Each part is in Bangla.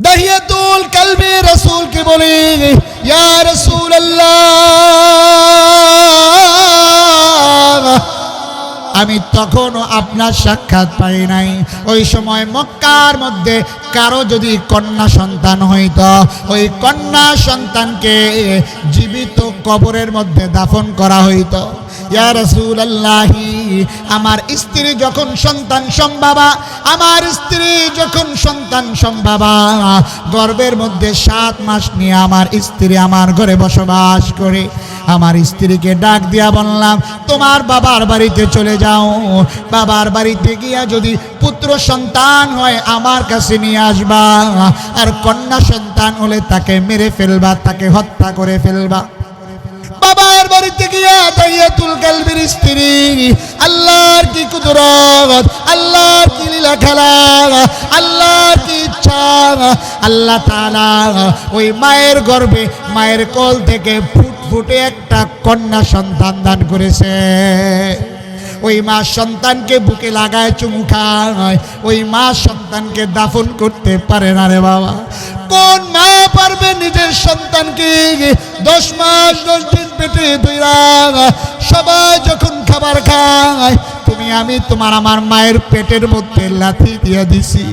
দাহিয়াতুল কালবে রাসূলকে বলে ইয়া রাসূলুল্লাহ আমি তখনও আপনার সাক্ষাৎ পাই নাই। ওই সময় মক্কার মধ্যে কারও যদি কন্যা সন্তান হইত, ওই কন্যা সন্তানকে জীবিত কবরের মধ্যে দাফন করা হইত। আমার স্ত্রী যখন সন্তান সম্ভাবা, আমার স্ত্রী যখন সন্তান সম্ভাবা গর্ভের মধ্যে সাত মাস নিয়ে আমার স্ত্রী আমার ঘরে বসবাস করে। আমার স্ত্রীকে ডাক দিয়া বললাম, তোমার বাবার বাড়িতে চলে যাও। বাবার বাড়িতে গিয়া যদি পুত্র সন্তান হয়, আমার কাছে নিয়ে আসবা। আর কন্যা সন্তান হলে তাকে মেরে ফেলবা, তাকে হত্যা করে ফেলবা। বাবার বাড়িতে গিয়া তাইয়াতুল কালবির স্ত্রী, আল্লাহর কি কুদরত, আল্লাহর কি লীলা খেলা, আল্লাহর কি ইচ্ছা, আল্লাহ তাআলা ওই মায়ের গর্ভে মায়ের কোল থেকে ফুট ফুটে একটা কন্যা সন্তান দান করেছে। ওই মা সন্তানকে বুকে লাগায় চুমু খায়। ওই মা সন্তানকে দাফন করতে পারে না রে বাবা। কোন মা পারবে নিজের সন্তানকে? দশ মাস, দশ দিন পেটে দুইরা সবাই যখন খাবার খায়, তুমি, আমি তোমার আমার মায়ের পেটের মধ্যে লাথি দিয়ে দিছি।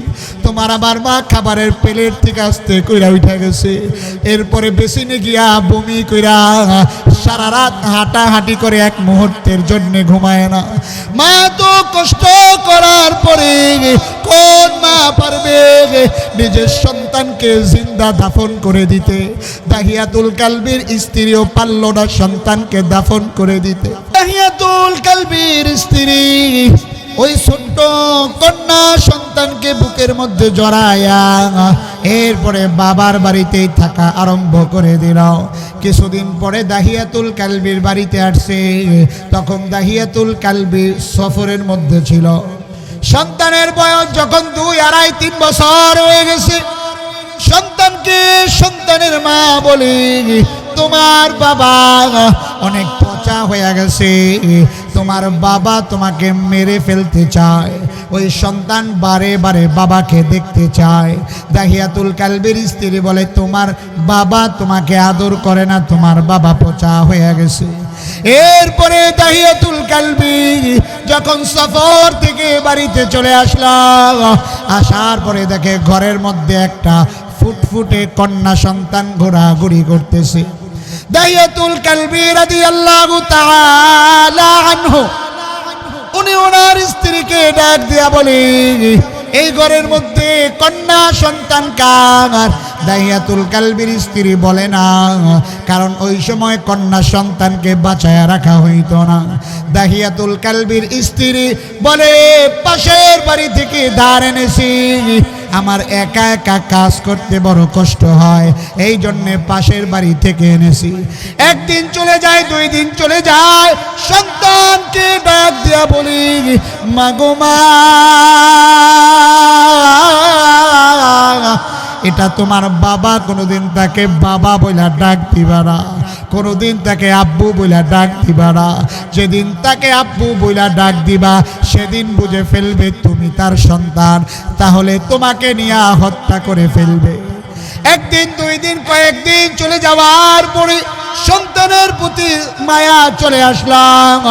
তোমার আমার মা খাবারের প্লেট থেকে আসতে কইরা উঠে গেছে। এরপরে বেসিনে গিয়া বমি কইরা সারা রাত হাঁটাহাঁটি করে এক মুহূর্তের জন্য ঘুমায় না। মা তো কষ্ট করার পরে কোন মা পারবে নিজের সন্তানকে জিন্দা দাফন করে দিতে? দাহিয়াতুল কালবির স্ত্রীও পারল না সন্তানকে দাফন করে দিতে। দাহিয়াতুল কালবির স্ত্রী ওই ছোট্ট কন্যা সন্তানকে বুকের মধ্যে জড়ায়া এরপরে বাবার বাড়িতেই থাকা আরম্ভ করে দিল। কিছুদিন পরে দাহিয়াতুল কালবির বাড়িতে আসছে তখন দাহিয়াতুল কালবি সফরের মধ্যে ছিল। সন্তানের বয়স যখন দুই আড়াই তিন বছর হয়ে গেছে। সন্তানকে সন্তানের মা বলি, তোমার বাবা অনেক পচা হয়ে গেছে। তোমার বাবা তোমাকে মেরে ফেলতে চায়। ওই সন্তান বারে বারে বাবাকে দেখতে চায়। দাহিয়াতুল কালবের স্ত্রী বলে, তোমার বাবা তোমাকে আদর করে না, তোমার বাবা পচা হয়ে গেছে। এরপরে দাহিয়াতুল কালবি যখন সফর থেকে বাড়িতে চলে আসলাম, আসার পরে দেখে ঘরের মধ্যে একটা ফুটফুটে কন্যা সন্তান ঘোরাঘুরি করতেছে। দাহিয়াতুল কালবি রাদিয়াল্লাহু তাআলা আনহু। উনি ওনার স্ত্রীকে ডাক দিয়া বলে, এই ঘরের মধ্যে কন্যা সন্তান কার? দাহিয়াতুল কালবির স্ত্রী বলে, না, কারণ ওই সময় কন্যা সন্তানকে বাঁচায়া রাখা হইত না। দাহিয়াতুল কালবির স্ত্রী বলে, পাশের বাড়ি থেকে ধার এনেছি। আমার একা একা কাজ করতে বড় কষ্ট হয়। এই জন্যে পাশের বাড়ি থেকে এনেছি। একদিন চলে যায়, দুই দিন চলে যায়। সন্তানকে ডাক দিয়া বলি মাগো মা। এটা তোমার বাবা কোনোদিন তাকে বাবা বইলা ডাক দিবা না। কোনোদিন তাকে আব্বু বইলা ডাক দিবা না। যেদিন তাকে আব্বু বইলা ডাক দিবা, সেদিন বুঝে ফেলবে তুমি তার সন্তান। তাহলে তোমাকে নিয়ে হত্যা করে ফেলবে। একদিন, দুই দিন কয়েকদিন চলে যাওয়ার পরে সন্তানের প্রতি মায়া চলে আসলাম।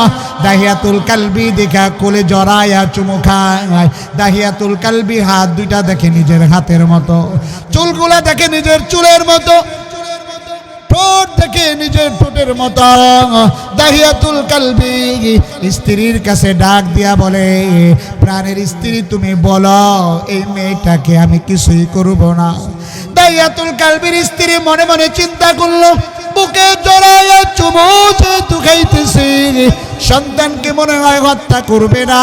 দাহিয়াতুল কালবি দেখা কোলে জড়ায়া চুমু খায়। দাহিয়াতুল কালবি হাত দুইটা দেখে নিজের হাতের মতো। চুলগুলা দেখে নিজের চুলের মতো। ঠোঁট দেখে নিজের ঠোঁটের মতো। দাহিয়াতুল কালবি স্ত্রীর কাছে ডাক দিয়া বলে, প্রাণের স্ত্রী, তুমি বলো, এই মেয়েটাকে আমি কিছুই করব না। দাহিয়াতুল কালবির স্ত্রী মনে মনে চিন্তা করল, বুকে জড়াইয়া চুমু যেহেতু খাইতেছি সন্তানকে মনে হয় হত্যা করবে না।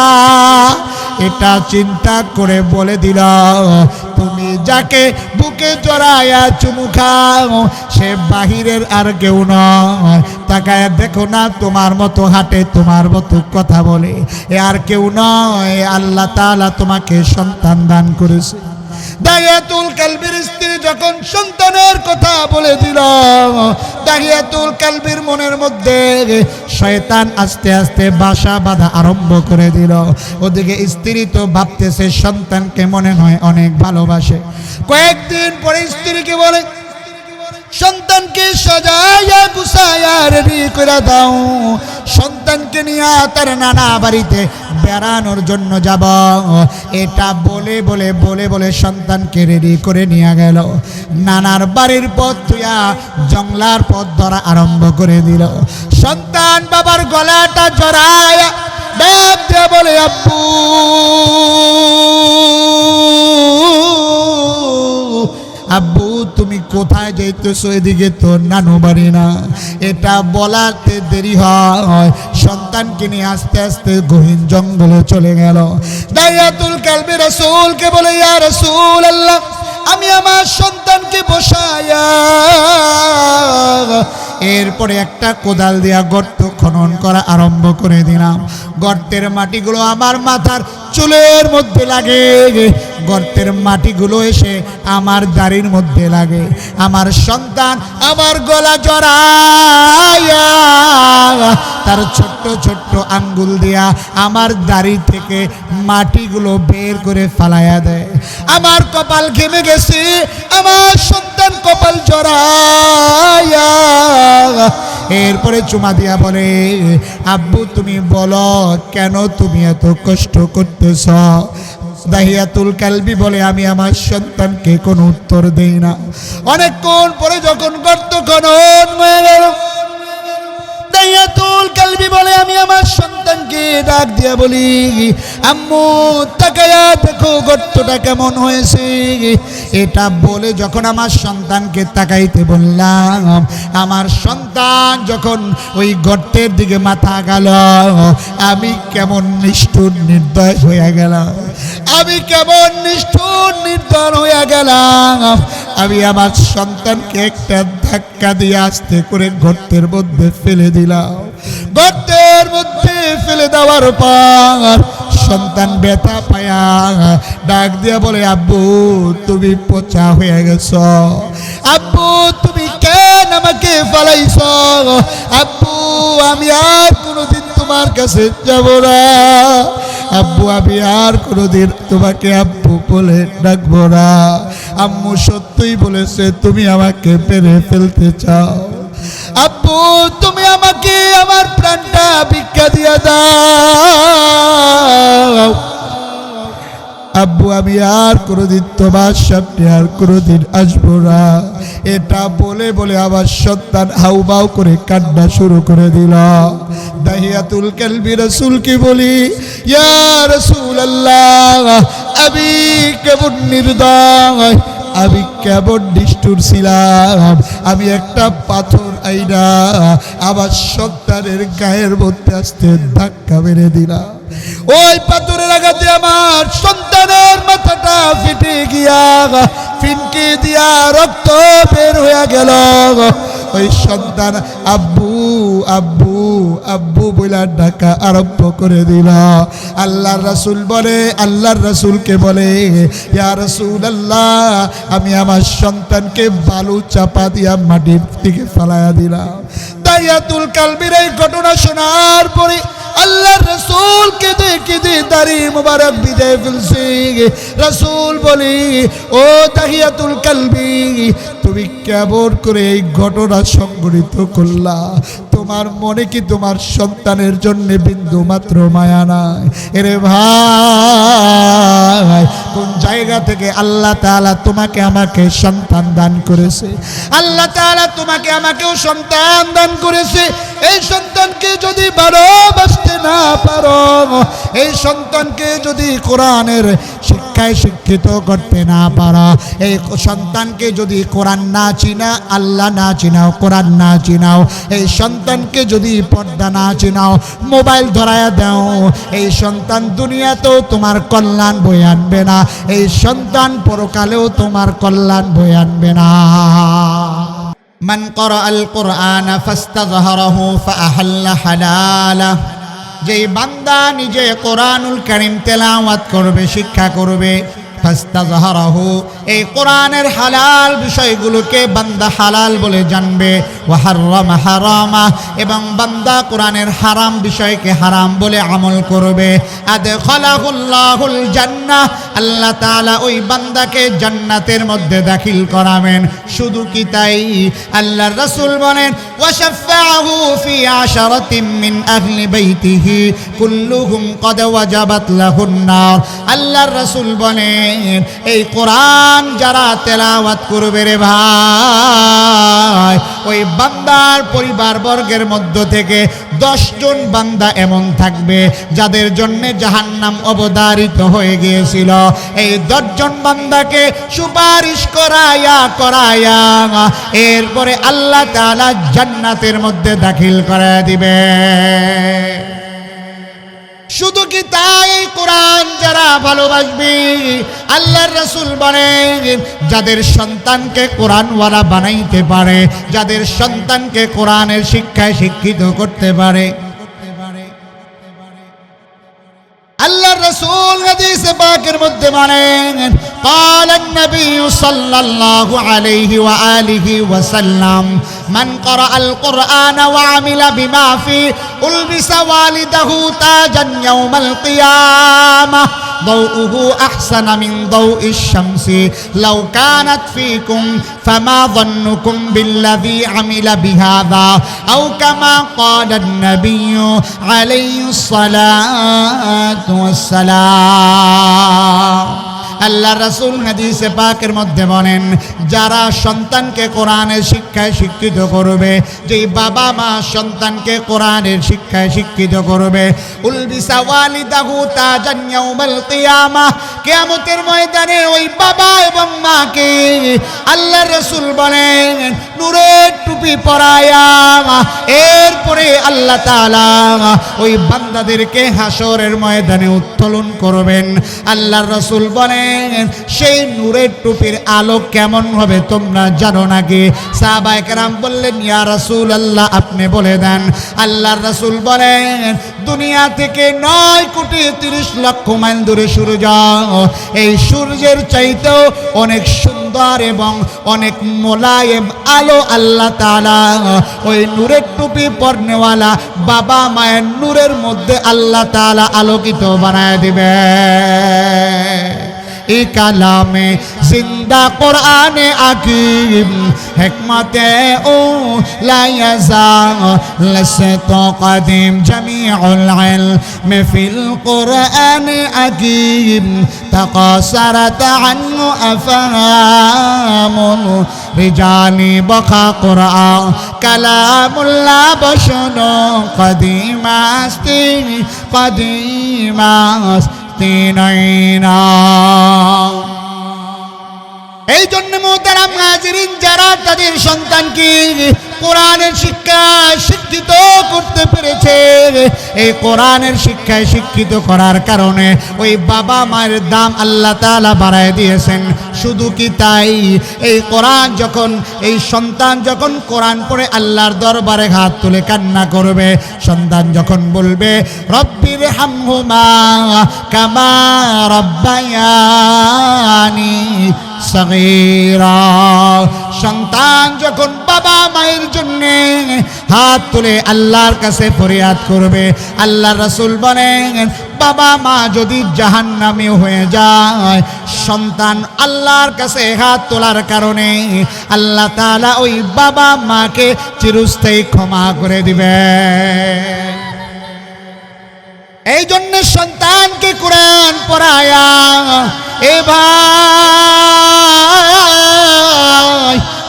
এটা চিন্তা করে বলে দিল, তুমি যাকে বুকে জড়াইয়া চুমু খাও, সে বাহিরের আর কেউ নয়। তাকায় দেখো না তোমার মতো হাঁটে তোমার মতো কথা বলে। এ আর কেউ নয়, আল্লাহ তাআলা তোমাকে সন্তান দান করেছে। কালবির স্ত্রী যখন সন্তানের কথা বলে দিল কালবির মনের মধ্যে শয়তান আস্তে আস্তে বাসা বাঁধা আরম্ভ করে দিল। ওদিকে স্ত্রী তো ভাবতেছে, সন্তানকে মনে হয় অনেক ভালোবাসে। কয়েকদিন পরে স্ত্রীকে বলে সন্তানকে সাজায়া গুছায়া রেডি করে দাও। সন্তানকে নিয়ে তার নানা বাড়িতে বেড়ানোর জন্য যাব। এটা বলে বলে বলে বলে সন্তানকে রেডি করে নিয়ে গেল। নানার বাড়ির পথ তুইয়া জংলার পথ ধরা আরম্ভ করে দিল। সন্তান বাবার গলাটা জড়ায় ডাক দিয়ে বলে, আব্বু আব্বু তুমি কোথায় যাইতেছো? এদিকে তো নানু বাড়ি না। এটা বলাতে দেরি হয়। সন্তানকে নিয়ে আস্তে আস্তে গহীন জঙ্গলে চলে গেল। দাইয়াতুল কালবি রাসূলকে বলে, ইয়া রাসূল আল্লাহ আমি আমার সন্তানকে বসায়া এরপরে একটা কোদাল দিয়া গর্ত খনন করা আরম্ভ করে দিলাম। গর্তের মাটিগুলো আমার মাথার চুলের মধ্যে লাগে। গর্তের মাটিগুলো এসে আমার দাড়ির মধ্যে লাগে। আমার সন্তান আমার গলা জড়ায়া তার ছোট্ট ছোট্ট আঙ্গুল দিয়া আমার দাড়ি থেকে মাটিগুলো বের করে ফালাইয়া দেয়। আমার কপাল ঘেমে গেছে, আমার সন্তান কপাল জড়ায়া এরপরে চুমা দিয়া বলে, আব্বু, তুমি বলো, কেন তুমি এত কষ্ট করতেছ? দাহিয়াতুল কালবি বলে আমি আমার সন্তানকে কোনো উত্তর দেই না। অনেকক্ষণ পরে যখন গর্ত খনন হয়ে গেল দাইয়াতুল বলে, আমি আমার সন্তানকে ডাক দিয়া বলি, আম্মু, তাকায়া দেখো, গর্তটা কেমন হয়েছে? এটা বলে যখন আমার সন্তানকে তাকাইতে বললাম, আমার সন্তান যখন ওই গর্তের দিকে মাথা গেল, আমি কেমন নিষ্ঠুর, নির্দয় হয়ে গেলাম। আমি কেমন নিষ্ঠুর, নির্দয় হয়ে গেলাম। আমি আমার সন্তানকে একটা ধাক্কা দিয়ে আস্তে করে গর্তের মধ্যে ফেলে দিলাম। গর্তের মধ্যে ফেলে দেওয়ার পর সন্তান ব্যথা পায়া। ডাক দিয়া বলে, আব্বু, তুমি পচা হয়ে গেছ। আব্বু, তুমি কেন আমাকে ফালাইছ? আব্বু, আমি আর কোনোদিন তোমার কাছে যাব না। আব্বু, আমি আর কোনোদিন তোমাকে আব্বু বলে ডাকবো না। আম্মু সত্যই বলেছে, তুমি আমাকে পেরে ফেলতে চাও। আব্বু, তুমি আমাকে আমার প্রাণটা ভিক্ষা দিয়ে দাও। আব্বু, আমি আর কোনোদিন তোমার সামনে আর কোনোদিন আসব না। এটা বলে বলে আমার সন্তান হাউবাউ করে কান্না শুরু করে দিল। দাহিয়াতুল রসুল কি বলি, ইয়া রসুল আল্লাহ আমি কেমন নির্দয়? আমি কেমন নিষ্ঠুর ছিলাম? আমি একটা পাথর আইনা, আমার সন্তানের গায়ের মধ্যে আসতে ধাক্কা মেরে দিলাম। ওই পাথরের আঘাতে আমার সন্তানের মাথাটা ফেটে গিয়া ফিনকে দিয়া রক্ত বের হয়ে গেল। ওই সন্তান, আব্বু আব্বু আব্বু বলে ডাকা আরম্ভ করে দিল। আল্লাহর রসুল বলে, আল্লাহর রসুলকে বলে, ইয়া রাসুল আল্লাহ আমি আমার সন্তানকে বালু চাপা দিয়া মাটির দিকে ফালাইয়া দিলাম। দাইয়াতুল কালবির এই ঘটনা শোনার পরে আল্লাহর রসুলকে দেখে দে দাড়ি মুবারক বিদায় ফেলছে। রসুল বলি, ও তাহিয়াতুল কালবি, তুমি কেমন করে এই ঘটনা সংঘটিত করলা? তোমার মনে কি তোমার সন্তানের জন্য বিন্দু মাত্র মায়া নাই? এরে ভাই, কোন জায়গা থেকে আল্লাহ তাআলা তোমাকে আমাকে সন্তান দান করেছে? আল্লাহ তাআলা তোমাকে আমাকেও সন্তান দান করেছে। এই সন্তানকে যদি না পারো এই সন্তানকে যদি কোরআনের শিক্ষায় শিক্ষিত করতে না পারো এই সন্তানকে যদি কোরআন না চিনা আল্লাহ না চিনাও কোরআন না চিনাও এই সন্তানকে যদি পর্দা না চিনাও মোবাইল ধরায়া দাও এই সন্তান দুনিয়াতেও তোমার কল্যাণ বয়ে আনবে না এই সন্তান পরকালেও তোমার কল্যাণ বয়ে আনবে না من قرأ القرآن فاستظهره فأحل حلاله যেই বান্দা নিজে কোরআনুল কারিম তেলাওয়াত করবে শিক্ষা করবে ফাস্তাজহারাহু, এই কোরআনের হালাল বিষয়গুলোকে বান্দা হালাল বলে জানবে। ওয়া হাররামা হারামা, এবং বান্দা কোরআনের হারাম বিষয়কে হারাম বলে আমল করবে। জান্নাহ, আল্লাহ তাআলা ওই বান্দাকে জান্নাতের মধ্যে দাখিল করাবেন। শুধু কি তাই? আল্লাহর রাসূল বলেন, ওয়াশাফাহু ফি আশারাতিন মিন আহলি বাইতিহি, কুল্লুহুম কদ ওয়াজাবাত লাহুন নার। আল্লাহর রাসূল বলেন এই কোরআন যারা তেলাওয়াত করবে রে ভাই, ওই বান্দার পরিবার বর্গের মধ্য থেকে দশজন বান্দা এমন থাকবে যাদের জন্য জাহান্নাম অবধারিত হয়ে গিয়েছিল। এই দশজন বান্দাকে সুপারিশ করায়া করায়া, এরপরে আল্লাহ তালা জান্নাতের মধ্যে দাখিল করে দিবে। শুধু কি তাই কোরআন যারা ভালোবাসবে? আল্লাহর রসুল বলেন যাদের সন্তানকে কোরআনওয়ালা বানাইতে পারে, যাদের সন্তানকে কোরআনের শিক্ষায় শিক্ষিত করতে পারে পাকের মধ্যে বলেন قال النبي صلى الله عليه وآله وسلم من قرأ القرآن وعمل بما فيه ألبس والده تاجا يوم القيامة ضوءه أحسن من ضوء الشمس. لو كانت فيكم فما ظنكم بالذي عمل بهذا؟ أو كما قال النبي عليه الصلاة والسلام. আল্লাহ রাসুল হাদিসে পাকের মধ্যে বলেন, যারা সন্তানকে কোরআনের শিক্ষায় শিক্ষিত করবে, যেই বাবা মা সন্তানকে কোরআনের শিক্ষায় শিক্ষিত করবে, উলবিসা ওয়ালিদাহু তাজান ইয়াউমাল কিয়ামাহ কিয়ামতের ময়দানে ওই বাবা এবং মাকে আল্লাহ রাসূল বলেন, নূরের টুপি পরায়া, এরপরে আল্লাহ তাআলা ওই বান্দাদেরকে হাসরের ময়দানে উত্তোলন করবেন। আল্লাহর রাসূল বলেন, সেই নূরের টুপির আলো কেমন হবে তোমরা জানো নাকি সাহাবায়ে কেরাম বললেন, ইয়া রাসূল আল্লাহ আপনি বলে দেন। আল্লাহর রসুল বলেন, দুনিয়া থেকে নয় কোটি তিরিশ লক্ষ মাইল দূরে সূর্য এই সূর্যের চাইতেও অনেক সুন্দর এবং অনেক মোলায়েম আলো আল্লাহ তালা ওই নূরের টুপি পরনেওয়ালা বাবা মায়ের নূরের মধ্যে আল্লাহ তালা আলোকিত বানায় দিবে এই কালামে জিন্দা কোরআনে আকিম হেকমতে ও লায়াজা لست قديم جميع العلم في القرآن أكيم تقاصرت عنه أفهام رجال بقى قرآن كلام الله بشر قديم أستي قديم أستي মুহতিনাইনা এই জন্য মোহতারাম হাজিরিন যারা তাদের সন্তানকে কোরআনের শিক্ষায় শিক্ষিত করতে পেরেছে। এই কোরআনের শিক্ষায় শিক্ষিত করার কারণে ওই বাবা মায়ের দাম আল্লাহ তালা বাড়ায় দিয়েছেন। শুধু কি তাই? এই কোরআন যখন, এই সন্তান যখন কোরআন পড়ে আল্লাহর দরবারে হাত তুলে কান্না করবে, সন্তান যখন বলবে রব্বির হামহুমা কামা রব্বায়ানি সগীরা। সন্তান যখন বাবা মায়ের জন্য হাত তুলে আল্লাহর কাছে ফরিয়াদ করবে। বলেন, বাবা মা যদি হয়ে যায়, সন্তান আল্লাহর কাছে হাত তোলার কারণে আল্লাহ তাআলা ওই বাবা মাকে চিরস্থায়ী ক্ষমা করে দিবে। এই জন্য সন্তানকে কোরআন পড়ায়া এ ভাই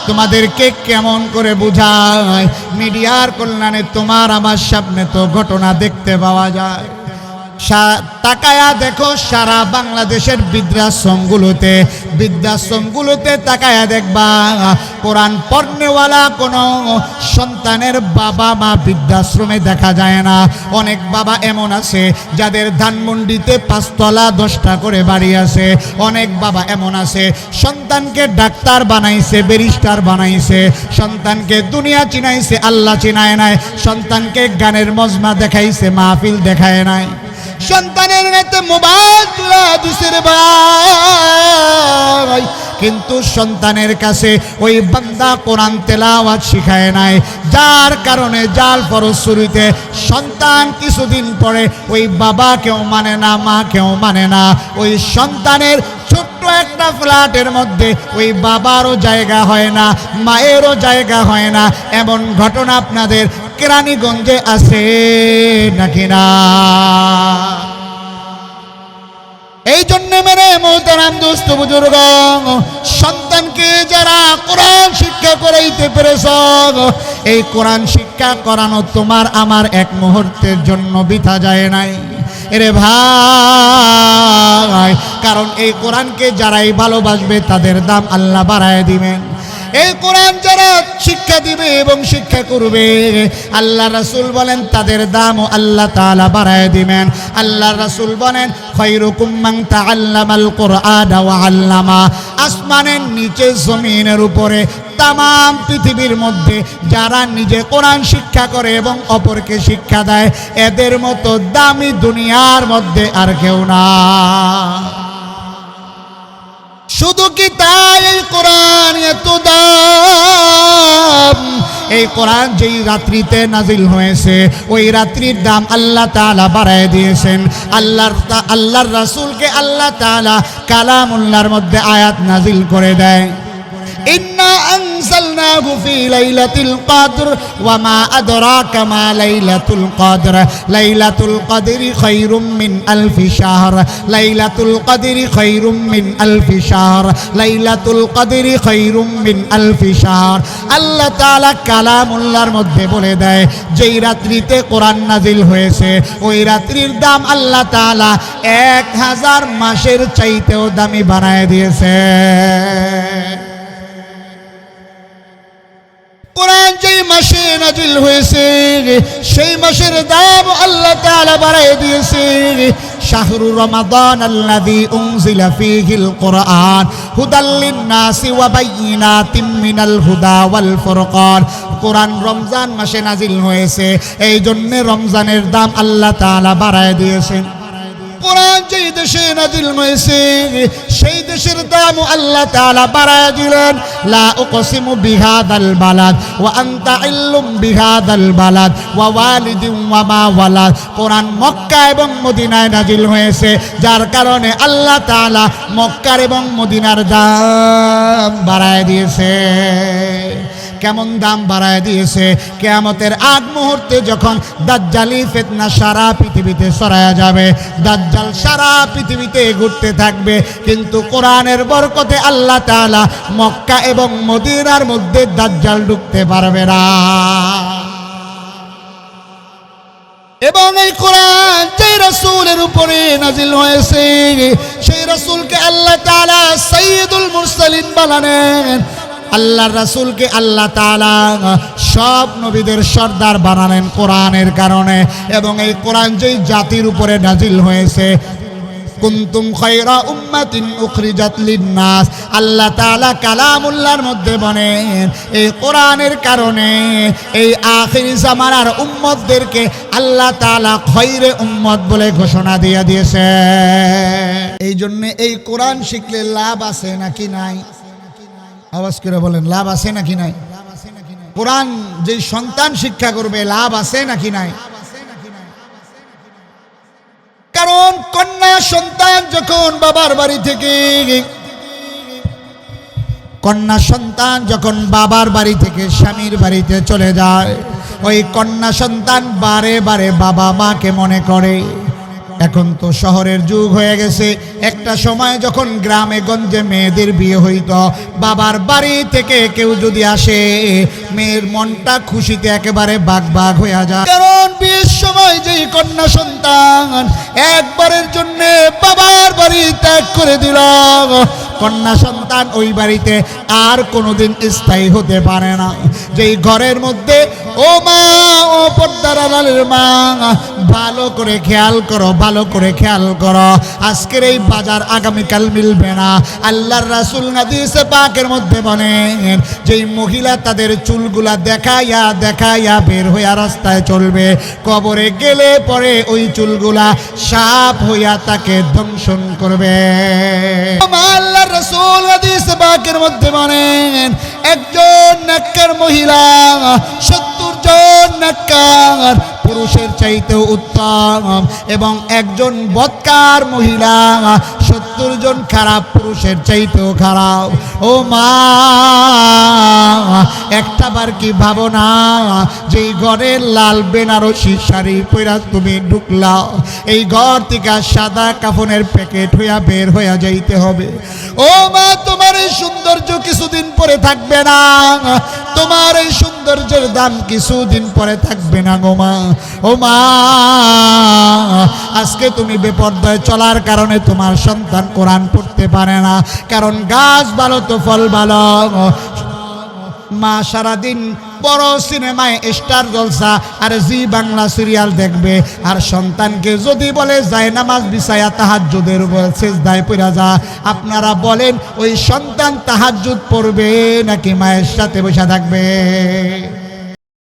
তোমাদেরকে কেমন করে বুঝায়? মিডিয়ার কল্যাণে তোমার আমার সামনে তো ঘটনা দেখতে পাওয়া যায়। তাকায়া দেখো সারা বাংলাদেশের বৃদ্ধাশ্রমগুলোতে বৃদ্ধাশ্রমগুলোতে তাকায়া দেখবা, কোরআন পড়নেওয়ালা কোনো সন্তানের বাবা মা বৃদ্ধাশ্রমে দেখা যায় না। অনেক বাবা এমন আছে, যাদের ধানমন্ডিতে পাঁচতলা দশটা করে বাড়ি আছে। অনেক বাবা এমন আছে, সন্তানকে ডাক্তার বানাইছে, ব্যারিস্টার বানাইছে, সন্তানকে দুনিয়া চিনাইছে, আল্লাহ চিনায় নাই, সন্তানকে গানের মজমা দেখাইছে, মাহফিল দেখায় নাই। সন্তানের হাতে মোবাইল তুলে দিছে ভাই। কিন্তু সন্তানের কাছে ওই বান্দা কোরআন তেলাওয়াত শিখায় নাই। যার কারণে যার ফলশ্রুতিতে সন্তান কিছুদিন পরে ওই বাবা কেউ মানে না মা কেউ মানে না। ওই সন্তানের ছোট্ট একটা ফ্ল্যাটের মধ্যে ওই বাবারও জায়গা হয় না, মায়েরও জায়গা হয় না। এমন ঘটনা আপনাদের কেরানীগঞ্জে আছে নাকি না? এই জন্য মেরে মোহতারাম দোস্ত বুজুর্গ সন্তানকে যারা কোরআন শিক্ষা করাইতে পেরেছ, এই কোরআন শিক্ষা করানো তোমার আমার এক মুহূর্তের জন্য বিথা যায় নাই। এরে ভাই, কারণ এই কোরআনকে যারাই ভালোবাসবে তাদের দাম আল্লাহ বাড়ায় দিবেন। এই কোরআন যারা শিক্ষা দিবে এবং শিক্ষা করবে, আল্লাহ রাসুল বলেন, তাদের দামও আল্লাহ তাআলা বাড়ায় দিবেন। আল্লাহ রাসূল বলেন, খৈরুকুম মান তাআল্লামাল কুরআন আল্লামা। আসমানের নিচে, জমিনের উপরে তাম পৃথিবীর মধ্যে যারা নিজে কোরআন শিক্ষা করে এবং অপরকে শিক্ষা দেয়, এদের মতো দামি দুনিয়ার মধ্যে আর কেউ না। শুধু কি তাই এই কোরআন এত দাম? এই কোরআন যেই রাত্রিতে নাজিল হয়েছে, ওই রাত্রির দাম আল্লাহ তালা বাড়ায় দিয়েছেন। আল্লাহর আল্লাহর রাসুলকে আল্লাহ তালা কালামুল্লার মধ্যে আয়াত নাজিল করে দেয়। ইন্না أنزلناه في ليلة القدر وما أدراك ما ليلة القدر ليلة القدر خير من ألف شهر ليلة القدر خير من ألف شهر ليلة القدر خير من ألف شهر আল্লাহ তাআলা কালামুল্লাহর মধ্যে বলে দেয় যেই রাত্রিতে কোরআন নাজিল হয়েছে ওই রাত্রির দাম আল্লাহ তাআলা এক হাজার মাসের চাইতেও দামি বানায় দিয়েছে কোরআন যেই মাসে নাজিল হয়েছে, সেই মাসের দাম আল্লাহ তাআলা বাড়ায় দিয়েছে। শাহরু রমাদান আল্লাযী উনজিলা ফীহিল কুরআন, হুদাল লিন-নাসি ওয়া বাইয়িনাতিম মিনাল হুদা ওয়াল ফুরকান। কোরআন রমজান মাসে নাজিল হয়েছে এই জন্য রমজানের দাম আল্লাহ তাআলা বাড়ায় দিয়েছেন। কোরআন যেই দেশে নাজিল হয়েছে, সেই দেশের দাম আল্লাহ তাআলা বাড়ায় দিলেন, লা উকসিমু বিহাদাল বালাদ, ওয়া আনতা ইল্লুম বিহাদাল বালাদ, ওয়া ওয়ালিদিন ওয়া মা ওয়ালাদ। কোরআন মক্কা এবং মদিনায় নাজিল হয়েছে, যার কারণে আল্লাহ তাআলা মক্কার এবং মদিনার দাম বাড়ায় দিয়েছে। কেমন দাম বাড়ায় দিয়েছে? কেয়ামতের আগ মুহূর্তে যখন দাজ্জালি ফেতনা সারা পৃথিবীতে সরায়া যাবে, দাজ্জাল সারা পৃথিবীতে ঘুরতে থাকবে, কিন্তু কোরআনের বরকতে আল্লাহ তাআলা মক্কা এবং মদিনার মধ্যে দাজ্জাল ঢুকতে পারবে না। এবং এই কোরআন যে রাসূলের উপরে নাজিল হয়েছে, সেই রাসূলকে আল্লাহ তাআলা সাইয়্যিদুল মুরসালিন বানালেন। আল্লাহর রাসূলকে আল্লাহ তাআলা সব নবীদের সর্দার বানালেন কোরআনের কারণে। এবং এই কোরআন যেই জাতির উপরে নাজিল হয়েছে। খৈরা আল্লাহ তাআলা মধ্যে বলেন, এই কোরআনের কারণে এই আল্লাহ তাআলা বলে ঘোষণা দিয়ে দিয়েছে। এই জন্য এই কোরআন শিখলে লাভ আছে নাকি নাই? আওয়াজ করে বলেন, লাভ আছে নাকি নাই? কোরআন যে সন্তান শিক্ষা করবে, লাভ আছে নাকি নাই? কারণ কন্যা সন্তান যখন বাবার বাড়ি থেকে, কন্যা সন্তান যখন বাবার বাড়ি থেকে স্বামীর বাড়িতে চলে যায়, ওই কন্যা সন্তান বারে বারে বাবা মাকে মনে করে। এখন তো শহরের যুগ হয়ে গেছে। একটা সময় যখন গ্রামে গঞ্জে মেয়েদের বিয়ে হইত, বাবার বাড়ি থেকে কেউ যদি আসে, মেয়ের মনটা খুশিতে একেবারে বাগ বাগ হয়ে যায়। কারণ বিয়ের সময় যেই কন্যা সন্তান একবারের জন্যে বাবার বাড়ি ত্যাগ করে দিল। কন্যা সন্তান ওই বাড়িতে আর কোনোদিন স্থায়ী হতে পারে না। যেই ঘরের মধ্যে, ও মা, ও পর্দার আড়ালের মা, ভালো করে খেয়াল করো, ভালো করে খেয়াল করো। আজকের এই বাজার আগামীকাল মিলবে না। আল্লাহর রাসুল হাদিসে পাকের মধ্যে বলেন, যেই মহিলা তাদের চুলগুলা দেখাইয়া দেখাইয়া বের হইয়া রাস্তায় চলবে, কবরে গেলে পরে ওই চুলগুলা সাপ হইয়া তাকে দংশন করবে। আল্লাহর রাসূল হাদিস পাকের মধ্যে বলেন একজন নাক্কার মহিলা সত্তর জন নেককার পুরুষের চাইতেও উত্তম এবং একজন বৎকার মহিলা, সত্তর জন খারাপ পুরুষের চাইতেও খারাপ। ও মা, একটা বার কি ভাবো না যে ঘরের লাল বেনারসি শাড়ি পরা তুমি ঢুকলাও, এই ঘর থেকে সাদা কাফনের প্যাকেট হইয়া বের হইয়া যাইতে হবে। ও মা, তোমার এই সৌন্দর্য কিছুদিন পরে থাকবে না। তোমার এই সৌন্দর্যের দাম কিছুদিন পরে থাকবে না গো মা। ও মা, আজকে তুমি বেপর্দায় চলার কারণে তোমার সন্তান কোরআন পড়তে পারে না। কারণ গাছ ভালো তো ফল ভালো মা সারাদিন বড় সিনেমায় স্টার জলসা আর জি বাংলা সিরিয়াল দেখবে। আর সন্তানকে যদি বলে, যায় নামাজ বিছায়া তাহাজুদের শেষ দায় পড়া যা। আপনারা বলেন, ওই সন্তান তাহাজুদ পড়বে নাকি মায়ের সাথে বসে থাকবে?